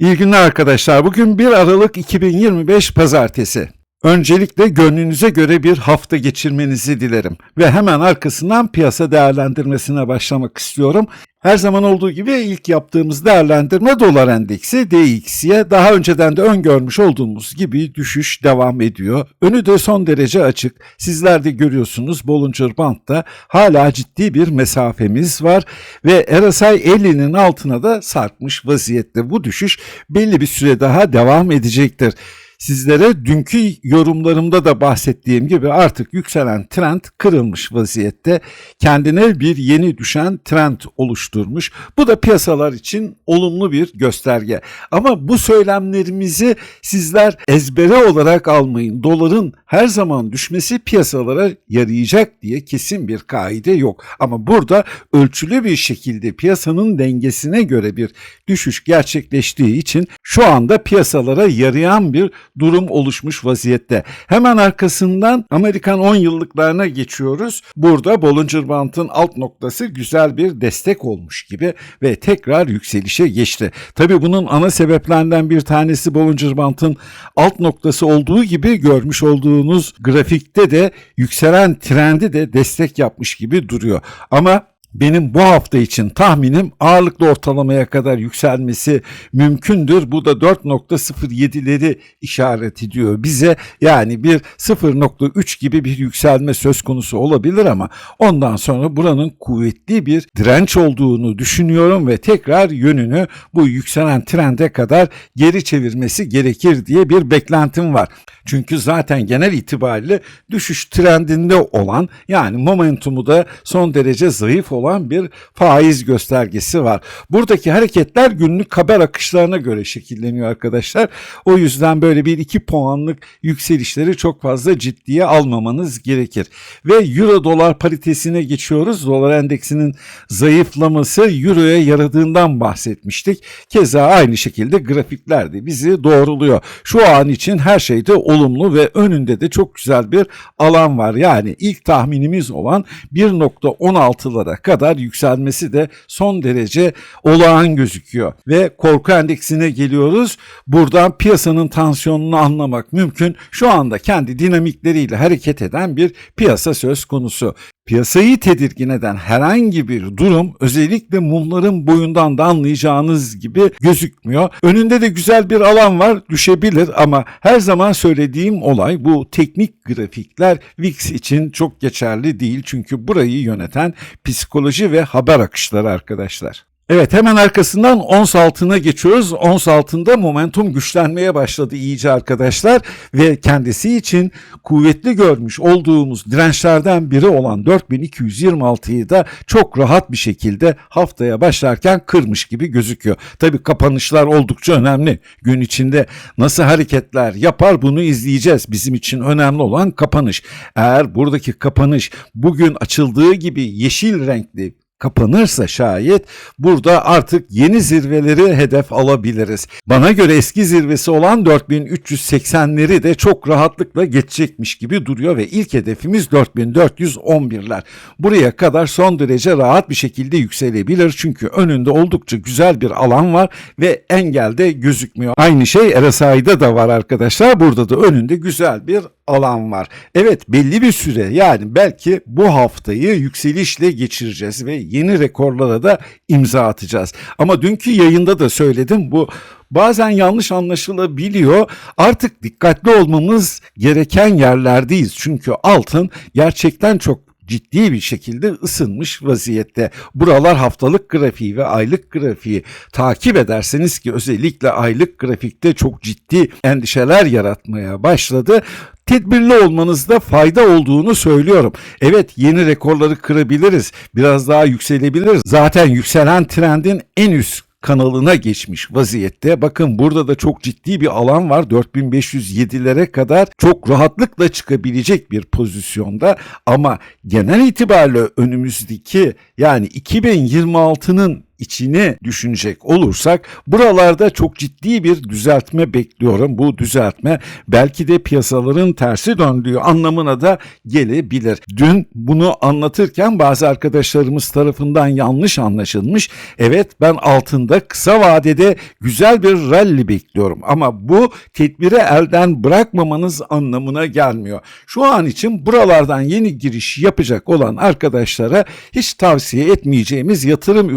İyi günler arkadaşlar. Bugün 1 Aralık 2025 Pazartesi. Öncelikle gönlünüze göre bir hafta geçirmenizi dilerim ve hemen arkasından piyasa değerlendirmesine başlamak istiyorum. Her zaman olduğu gibi ilk yaptığımız değerlendirme dolar endeksi DXY'ye daha önceden de öngörmüş olduğumuz gibi düşüş devam ediyor. Önü de son derece açık. Sizler de görüyorsunuz Bollinger Band'da hala ciddi bir mesafemiz var ve RSI 50'nin altına da sarkmış vaziyette. Bu düşüş belli bir süre daha devam edecektir. Sizlere dünkü yorumlarımda da bahsettiğim gibi artık yükselen trend kırılmış vaziyette. Kendine bir yeni düşen trend oluşturmuş. Bu da piyasalar için olumlu bir gösterge. Ama bu söylemlerimizi sizler ezbere olarak almayın. Doların her zaman düşmesi piyasalara yarayacak diye kesin bir kaide yok. Ama burada ölçülü bir şekilde piyasanın dengesine göre bir düşüş gerçekleştiği için şu anda piyasalara yarayan bir durum oluşmuş vaziyette. Hemen arkasından Amerikan 10 yıllıklarına geçiyoruz. Burada Bollinger Band'ın alt noktası güzel bir destek olmuş gibi ve tekrar yükselişe geçti. Tabi bunun ana sebeplerinden bir tanesi Bollinger Band'ın alt noktası olduğu gibi görmüş olduğunuz grafikte de yükselen trendi de destek yapmış gibi duruyor. Ama benim bu hafta için tahminim ağırlıklı ortalamaya kadar yükselmesi mümkündür. Bu da 4.07'leri işaret ediyor bize. Yani bir 0.3 gibi bir yükselme söz konusu olabilir ama ondan sonra buranın kuvvetli bir direnç olduğunu düşünüyorum ve tekrar yönünü bu yükselen trende kadar geri çevirmesi gerekir diye bir beklentim var. Çünkü zaten genel itibariyle düşüş trendinde olan yani momentumu da son derece zayıf olan bir faiz göstergesi var. Buradaki hareketler günlük haber akışlarına göre şekilleniyor arkadaşlar. O yüzden böyle bir iki puanlık yükselişleri çok fazla ciddiye almamanız gerekir. Ve euro dolar paritesine geçiyoruz. Dolar endeksinin zayıflaması euroya yaradığından bahsetmiştik. Keza aynı şekilde grafikler de bizi doğruluyor. Şu an için her şeyde olumlu ve önünde de çok güzel bir alan var. Yani ilk tahminimiz olan 1.16'lara kadar yükselmesi de son derece olağan gözüküyor. Ve korku endeksine geliyoruz. Buradan piyasanın tansiyonunu anlamak mümkün. Şu anda kendi dinamikleriyle hareket eden bir piyasa söz konusu. Piyasayı tedirgin eden herhangi bir durum özellikle mumların boyundan da anlayacağınız gibi gözükmüyor. Önünde de güzel bir alan var düşebilir ama her zaman söylediğim olay bu teknik grafikler VIX için çok geçerli değil. Çünkü burayı yöneten psikoloji ve haber akışları arkadaşlar. Evet hemen arkasından ons altına geçiyoruz. Ons altında momentum güçlenmeye başladı iyice arkadaşlar ve kendisi için kuvvetli görmüş olduğumuz dirençlerden biri olan 4226'yı da çok rahat bir şekilde haftaya başlarken kırmış gibi gözüküyor. Tabi kapanışlar oldukça önemli. Gün içinde nasıl hareketler yapar bunu izleyeceğiz. Bizim için önemli olan kapanış. Eğer buradaki kapanış bugün açıldığı gibi yeşil renkli kapanırsa şayet burada artık yeni zirveleri hedef alabiliriz. Bana göre eski zirvesi olan 4380'leri de çok rahatlıkla geçecekmiş gibi duruyor ve ilk hedefimiz 4411'ler. Buraya kadar son derece rahat bir şekilde yükselebilir çünkü önünde oldukça güzel bir alan var ve engelde gözükmüyor. Aynı şey RSI'da da var arkadaşlar. Burada da önünde güzel bir alan var. Evet belli bir süre yani belki bu haftayı yükselişle geçireceğiz ve yeni rekorlara da imza atacağız. Ama dünkü yayında da söyledim bu bazen yanlış anlaşılabiliyor. Artık dikkatli olmamız gereken yerlerdeyiz. Çünkü altın gerçekten çok ciddi bir şekilde ısınmış vaziyette. Buralar haftalık grafiği ve aylık grafiği takip ederseniz ki özellikle aylık grafikte çok ciddi endişeler yaratmaya başladı tedbirli olmanızda fayda olduğunu söylüyorum. Evet yeni rekorları kırabiliriz. Biraz daha yükselebiliriz. Zaten yükselen trendin en üst kanalına geçmiş vaziyette. Bakın burada da çok ciddi bir alan var. 4507'lere kadar çok rahatlıkla çıkabilecek bir pozisyonda ama genel itibariyle önümüzdeki yani 2026'nın içini düşünecek olursak buralarda çok ciddi bir düzeltme bekliyorum. Bu düzeltme belki de piyasaların tersi döndüğü anlamına da gelebilir. Dün bunu anlatırken bazı arkadaşlarımız tarafından yanlış anlaşılmış. Evet ben altında kısa vadede güzel bir rally bekliyorum ama bu tedbiri elden bırakmamanız anlamına gelmiyor. Şu an için buralardan yeni giriş yapacak olan arkadaşlara hiç tavsiye etmeyeceğimiz yatırım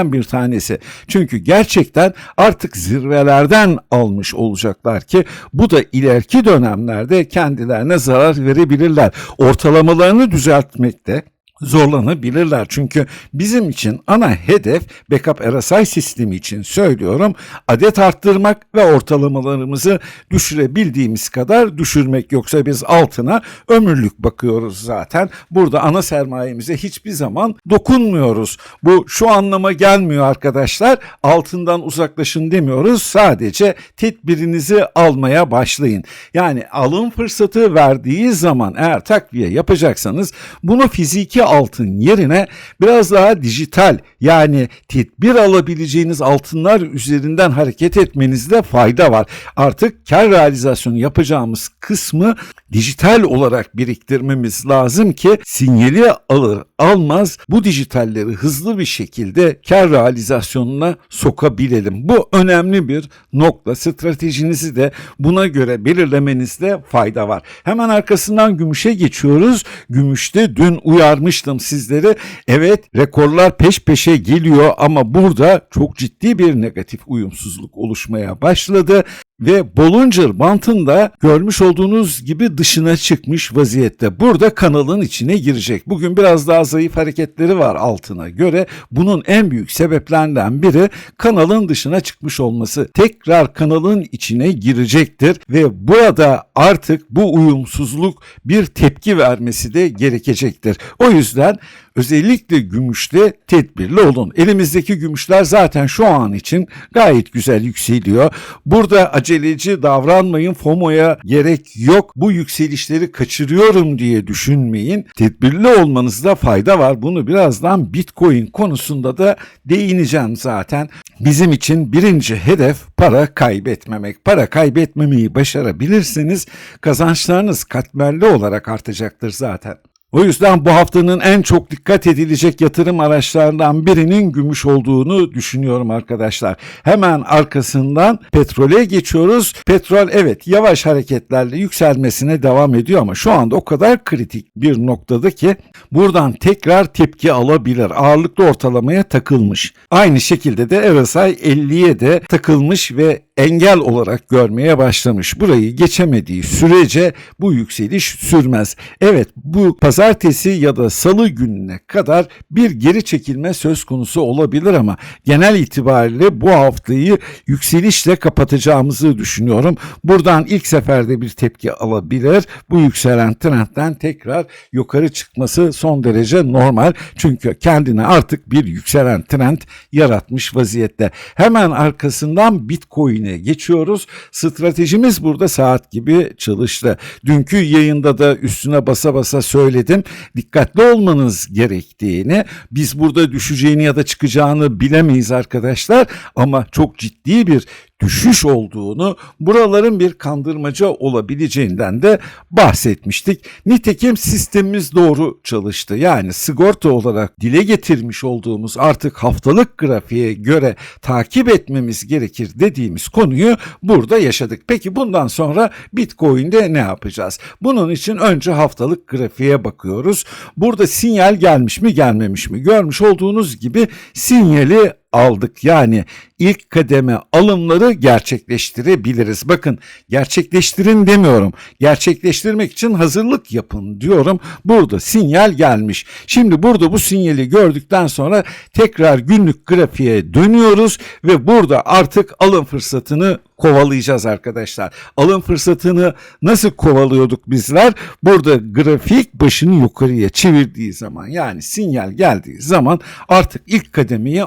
ürünlerden bir tanesi. Çünkü gerçekten artık zirvelerden almış olacaklar ki bu da ileriki dönemlerde kendilerine zarar verebilirler. Ortalamalarını düzeltmekte zorlanabilirler. Çünkü bizim için ana hedef backup RSI sistemi için söylüyorum adet arttırmak ve ortalamalarımızı düşürebildiğimiz kadar düşürmek. Yoksa biz altına ömürlük bakıyoruz zaten. Burada ana sermayemize hiçbir zaman dokunmuyoruz. Bu şu anlama gelmiyor arkadaşlar. Altından uzaklaşın demiyoruz. Sadece tedbirinizi almaya başlayın. Yani alım fırsatı verdiği zaman eğer takviye yapacaksanız bunu fiziki altın yerine biraz daha dijital yani tedbir alabileceğiniz altınlar üzerinden hareket etmenizde fayda var. Artık kar realizasyonu yapacağımız kısmı dijital olarak biriktirmemiz lazım ki sinyali alır almaz bu dijitalleri hızlı bir şekilde kar realizasyonuna sokabilelim. Bu önemli bir nokta. Stratejinizi de buna göre belirlemenizde fayda var. Hemen arkasından gümüşe geçiyoruz. Gümüşte dün uyarmıştım sizleri. Evet rekorlar peş peşe geliyor ama burada çok ciddi bir negatif uyumsuzluk oluşmaya başladı ve Bollinger bantında görmüş olduğunuz gibi dışına çıkmış vaziyette. Burada kanalın içine girecek. Bugün biraz daha zayıf hareketleri var altına göre. Bunun en büyük sebeplerinden biri kanalın dışına çıkmış olması. Tekrar kanalın içine girecektir ve burada artık bu uyumsuzluk bir tepki vermesi de gerekecektir. O yüzden özellikle gümüşte tedbirli olun. Elimizdeki gümüşler zaten şu an için gayet güzel yükseliyor. Burada aceleci davranmayın. FOMO'ya gerek yok. Bu yükselişleri kaçırıyorum diye düşünmeyin. Tedbirli olmanızda fayda var. Bunu birazdan Bitcoin konusunda da değineceğim zaten. Bizim için birinci hedef para kaybetmemek. Para kaybetmemeyi başarabilirseniz kazançlarınız katmerli olarak artacaktır zaten. O yüzden bu haftanın en çok dikkat edilecek yatırım araçlarından birinin gümüş olduğunu düşünüyorum arkadaşlar. Hemen arkasından petrole geçiyoruz. Petrol evet yavaş hareketlerle yükselmesine devam ediyor ama şu anda o kadar kritik bir noktada ki buradan tekrar tepki alabilir. Ağırlıklı ortalamaya takılmış. Aynı şekilde de RSI 50'ye de takılmış ve engel olarak görmeye başlamış. Burayı geçemediği sürece bu yükseliş sürmez. Evet bu pazartesi ya da salı gününe kadar bir geri çekilme söz konusu olabilir ama genel itibariyle bu haftayı yükselişle kapatacağımızı düşünüyorum. Buradan ilk seferde bir tepki alabilir. Bu yükselen trendten tekrar yukarı çıkması son derece normal. Çünkü kendine artık bir yükselen trend yaratmış vaziyette. Hemen arkasından Bitcoin'e geçiyoruz. Stratejimiz burada saat gibi çalıştı. Dünkü yayında da üstüne basa basa söyledim. Dikkatli olmanız gerektiğini, biz burada düşeceğini ya da çıkacağını bilemeyiz arkadaşlar ama çok ciddi bir düşüş olduğunu, buraların bir kandırmaca olabileceğinden de bahsetmiştik. Nitekim sistemimiz doğru çalıştı. Yani sigorta olarak dile getirmiş olduğumuz artık haftalık grafiğe göre takip etmemiz gerekir dediğimiz konuyu burada yaşadık. Peki bundan sonra Bitcoin'de ne yapacağız? Bunun için önce haftalık grafiğe bakıyoruz. Burada sinyal gelmiş mi gelmemiş mi? Görmüş olduğunuz gibi sinyali aldık. Yani ilk kademe alımları gerçekleştirebiliriz. Bakın gerçekleştirin demiyorum. Gerçekleştirmek için hazırlık yapın diyorum. Burada sinyal gelmiş. Şimdi burada bu sinyali gördükten sonra tekrar günlük grafiğe dönüyoruz ve burada artık alım fırsatını kovalayacağız arkadaşlar. Alım fırsatını nasıl kovalıyorduk bizler? Burada grafik başını yukarıya çevirdiği zaman yani sinyal geldiği zaman artık ilk kademeyi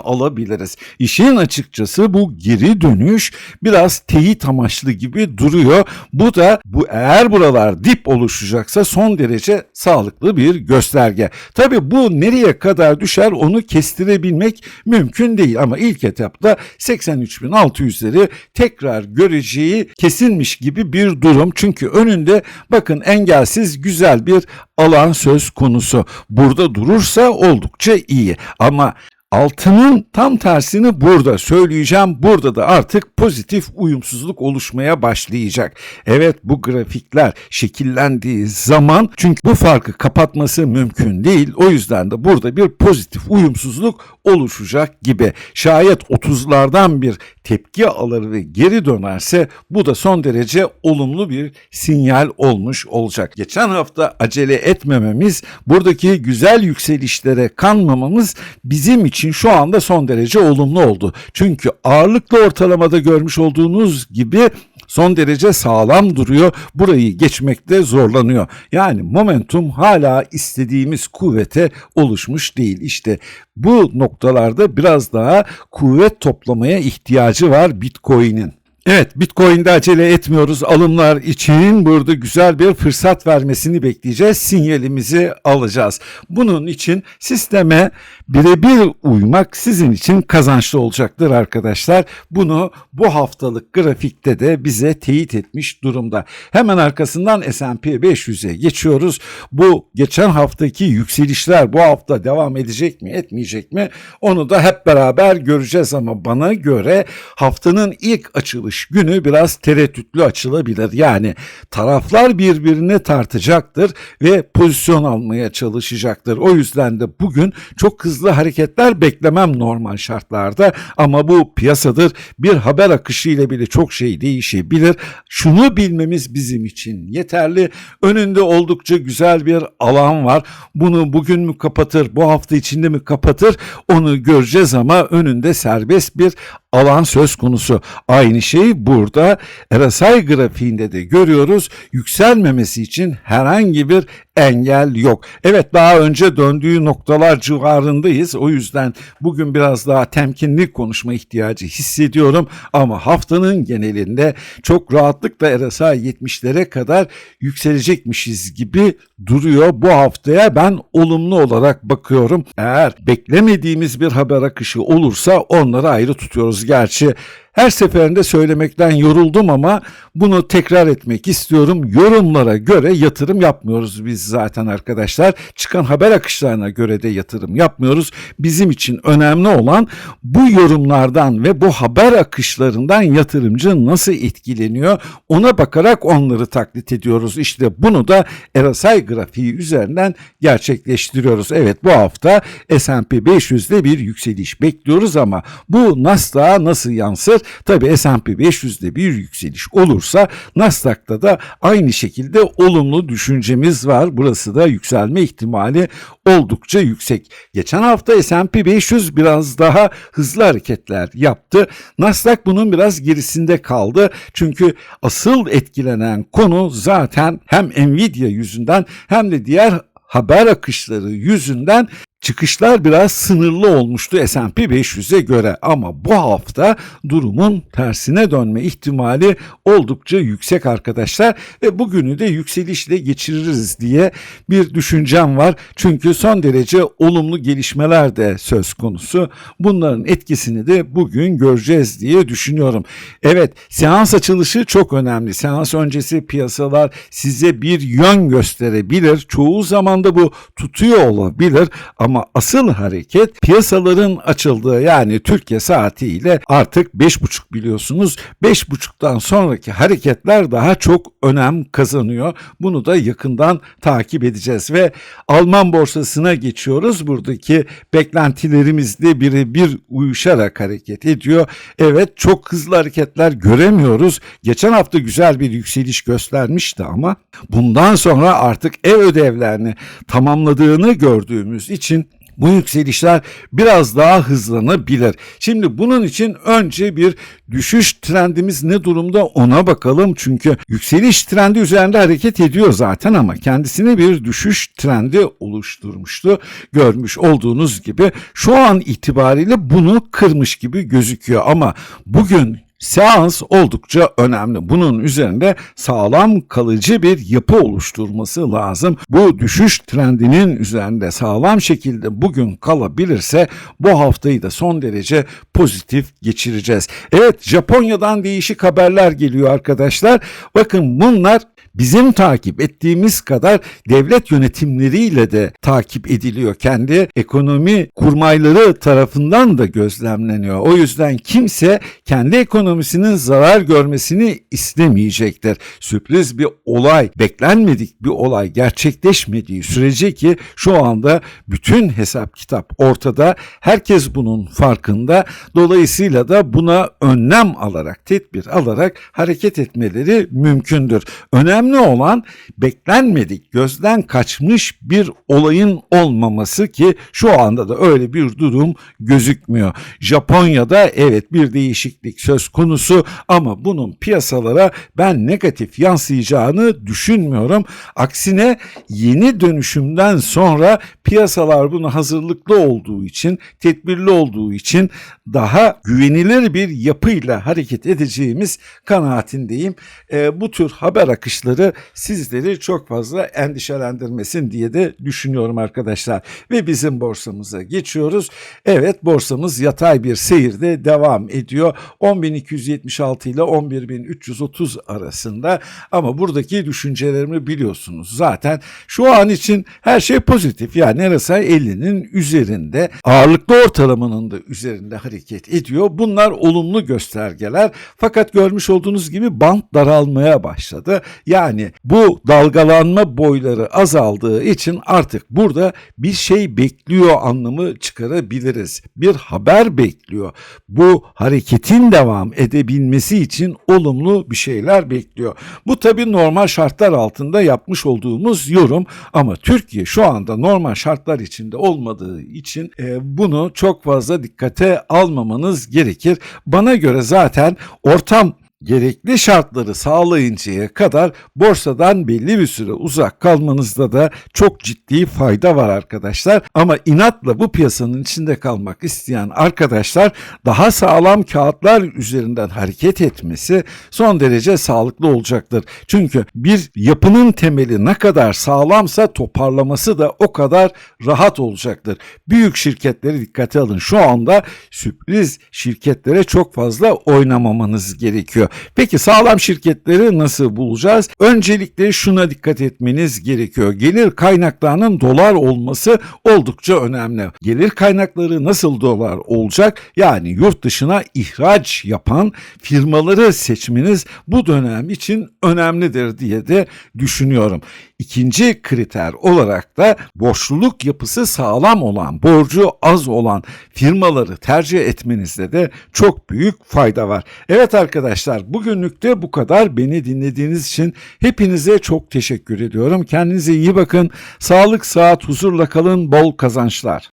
alabiliriz. İşin açıkçası bu geri dönüş biraz teyit amaçlı gibi duruyor. Bu da bu eğer buralar dip oluşacaksa son derece sağlıklı bir gösterge. Tabi bu nereye kadar düşer onu kestirebilmek mümkün değil ama ilk etapta 83.600'leri tekrar göreceği kesinmiş gibi bir durum. Çünkü önünde bakın engelsiz güzel bir alan söz konusu. Burada durursa oldukça iyi ama Altının tam tersini burada söyleyeceğim. Burada da artık pozitif uyumsuzluk oluşmaya başlayacak. Evet bu grafikler şekillendiği zaman çünkü bu farkı kapatması mümkün değil. O yüzden de burada bir pozitif uyumsuzluk oluşacak gibi. Şayet 30'lardan bir tepki alır ve geri dönerse bu da son derece olumlu bir sinyal olmuş olacak. Geçen hafta acele etmememiz, buradaki güzel yükselişlere kanmamamız bizim için şu anda son derece olumlu oldu. Çünkü ağırlıklı ortalamada görmüş olduğunuz gibi son derece sağlam duruyor. Burayı geçmekte zorlanıyor. Yani momentum hala istediğimiz kuvvete oluşmuş değil. İşte bu noktalarda biraz daha kuvvet toplamaya ihtiyacı var Bitcoin'in. Evet Bitcoin'de acele etmiyoruz. Alımlar için burada güzel bir fırsat vermesini bekleyeceğiz. Sinyalimizi alacağız. Bunun için sisteme birebir uymak sizin için kazançlı olacaktır arkadaşlar. Bunu bu haftalık grafikte de bize teyit etmiş durumda. Hemen arkasından S&P 500'e geçiyoruz. Bu geçen haftaki yükselişler bu hafta devam edecek mi etmeyecek mi onu da hep beraber göreceğiz ama bana göre haftanın ilk açılış günü biraz tereddütlü açılabilir. Yani taraflar birbirini tartacaktır ve pozisyon almaya çalışacaktır. O yüzden de bugün çok hızlı hareketler beklemem normal şartlarda ama bu piyasadır. Bir haber akışı ile bile çok şey değişebilir. Şunu bilmemiz bizim için yeterli. Önünde oldukça güzel bir alan var. Bunu bugün mü kapatır, bu hafta içinde mi kapatır onu göreceğiz ama önünde serbest bir alan söz konusu. Aynı şey burada RSI grafiğinde de görüyoruz. Yükselmemesi için herhangi bir engel yok. Evet daha önce döndüğü noktalar civarındayız. O yüzden bugün biraz daha temkinli konuşma ihtiyacı hissediyorum. Ama haftanın genelinde çok rahatlıkla RSI 70'lere kadar yükselecekmişiz gibi duruyor. Bu haftaya ben olumlu olarak bakıyorum. Eğer beklemediğimiz bir haber akışı olursa onları ayrı tutuyoruz. got you. Her seferinde söylemekten yoruldum ama bunu tekrar etmek istiyorum. Yorumlara göre yatırım yapmıyoruz biz zaten arkadaşlar. Çıkan haber akışlarına göre de yatırım yapmıyoruz. Bizim için önemli olan bu yorumlardan ve bu haber akışlarından yatırımcı nasıl etkileniyor ona bakarak onları taklit ediyoruz. İşte bunu da RSI grafiği üzerinden gerçekleştiriyoruz. Evet bu hafta S&P 500'de bir yükseliş bekliyoruz ama bu Nasdaq'a nasıl yansır? Tabi S&P 500'de bir yükseliş olursa Nasdaq'ta da aynı şekilde olumlu düşüncemiz var. Burası da yükselme ihtimali oldukça yüksek. Geçen hafta S&P 500 biraz daha hızlı hareketler yaptı. Nasdaq bunun biraz gerisinde kaldı. Çünkü asıl etkilenen konu zaten hem Nvidia yüzünden hem de diğer haber akışları yüzünden Çıkışlar biraz sınırlı olmuştu S&P 500'e göre ama bu hafta durumun tersine dönme ihtimali oldukça yüksek arkadaşlar ve bugünü de yükselişle geçiririz diye bir düşüncem var. Çünkü son derece olumlu gelişmeler de söz konusu. Bunların etkisini de bugün göreceğiz diye düşünüyorum. Evet seans açılışı çok önemli. Seans öncesi piyasalar size bir yön gösterebilir. Çoğu zaman da bu tutuyor olabilir ama ama asıl hareket piyasaların açıldığı yani Türkiye saatiyle artık 5.30 biliyorsunuz. 5.30'dan sonraki hareketler daha çok önem kazanıyor. Bunu da yakından takip edeceğiz ve Alman borsasına geçiyoruz. Buradaki beklentilerimizle birebir uyuşarak hareket ediyor. Evet çok hızlı hareketler göremiyoruz. Geçen hafta güzel bir yükseliş göstermişti ama bundan sonra artık ev ödevlerini tamamladığını gördüğümüz için bu yükselişler biraz daha hızlanabilir. Şimdi bunun için önce bir düşüş trendimiz ne durumda ona bakalım. Çünkü yükseliş trendi üzerinde hareket ediyor zaten ama kendisine bir düşüş trendi oluşturmuştu. Görmüş olduğunuz gibi şu an itibariyle bunu kırmış gibi gözüküyor ama bugün Seans oldukça önemli. Bunun üzerinde sağlam kalıcı bir yapı oluşturması lazım. Bu düşüş trendinin üzerinde sağlam şekilde bugün kalabilirse bu haftayı da son derece pozitif geçireceğiz. Evet Japonya'dan değişik haberler geliyor arkadaşlar. Bakın bunlar bizim takip ettiğimiz kadar devlet yönetimleriyle de takip ediliyor. Kendi ekonomi kurmayları tarafından da gözlemleniyor. O yüzden kimse kendi ekonomisinin zarar görmesini istemeyecektir. Sürpriz bir olay, beklenmedik bir olay gerçekleşmediği sürece ki şu anda bütün hesap kitap ortada. Herkes bunun farkında. Dolayısıyla da buna önlem alarak, tedbir alarak hareket etmeleri mümkündür. Önemli olan beklenmedik, gözden kaçmış bir olayın olmaması ki şu anda da öyle bir durum gözükmüyor. Japonya'da evet bir değişiklik söz konusu ama bunun piyasalara ben negatif yansıyacağını düşünmüyorum. Aksine yeni dönüşümden sonra piyasalar buna hazırlıklı olduğu için, tedbirli olduğu için daha güvenilir bir yapıyla hareket edeceğimiz kanaatindeyim. E, bu tür haber akışları sizleri çok fazla endişelendirmesin diye de düşünüyorum arkadaşlar. Ve bizim borsamıza geçiyoruz. Evet borsamız yatay bir seyirde devam ediyor. 10.276 ile 11.330 arasında ama buradaki düşüncelerimi biliyorsunuz. Zaten şu an için her şey pozitif. Yani RSI 50'nin üzerinde ağırlıklı ortalamanın da üzerinde hareket ediyor. Bunlar olumlu göstergeler. Fakat görmüş olduğunuz gibi bant daralmaya başladı. Yani bu dalgalanma boyları azaldığı için artık burada bir şey bekliyor anlamı çıkarabiliriz. Bir haber bekliyor. Bu hareketin devam edebilmesi için olumlu bir şeyler bekliyor. Bu tabii normal şartlar altında yapmış olduğumuz yorum ama Türkiye şu anda normal şartlar içinde olmadığı için e, bunu çok fazla dikkate almamanız gerekir. Bana göre zaten ortam gerekli şartları sağlayıncaya kadar borsadan belli bir süre uzak kalmanızda da çok ciddi fayda var arkadaşlar. Ama inatla bu piyasanın içinde kalmak isteyen arkadaşlar daha sağlam kağıtlar üzerinden hareket etmesi son derece sağlıklı olacaktır. Çünkü bir yapının temeli ne kadar sağlamsa toparlaması da o kadar rahat olacaktır. Büyük şirketleri dikkate alın. Şu anda sürpriz şirketlere çok fazla oynamamanız gerekiyor. Peki sağlam şirketleri nasıl bulacağız? Öncelikle şuna dikkat etmeniz gerekiyor. Gelir kaynaklarının dolar olması oldukça önemli. Gelir kaynakları nasıl dolar olacak? Yani yurt dışına ihraç yapan firmaları seçmeniz bu dönem için önemlidir diye de düşünüyorum. İkinci kriter olarak da borçluluk yapısı sağlam olan, borcu az olan firmaları tercih etmenizde de çok büyük fayda var. Evet arkadaşlar bugünlük de bu kadar. Beni dinlediğiniz için hepinize çok teşekkür ediyorum. Kendinize iyi bakın. Sağlık, saat, huzurla kalın. Bol kazançlar.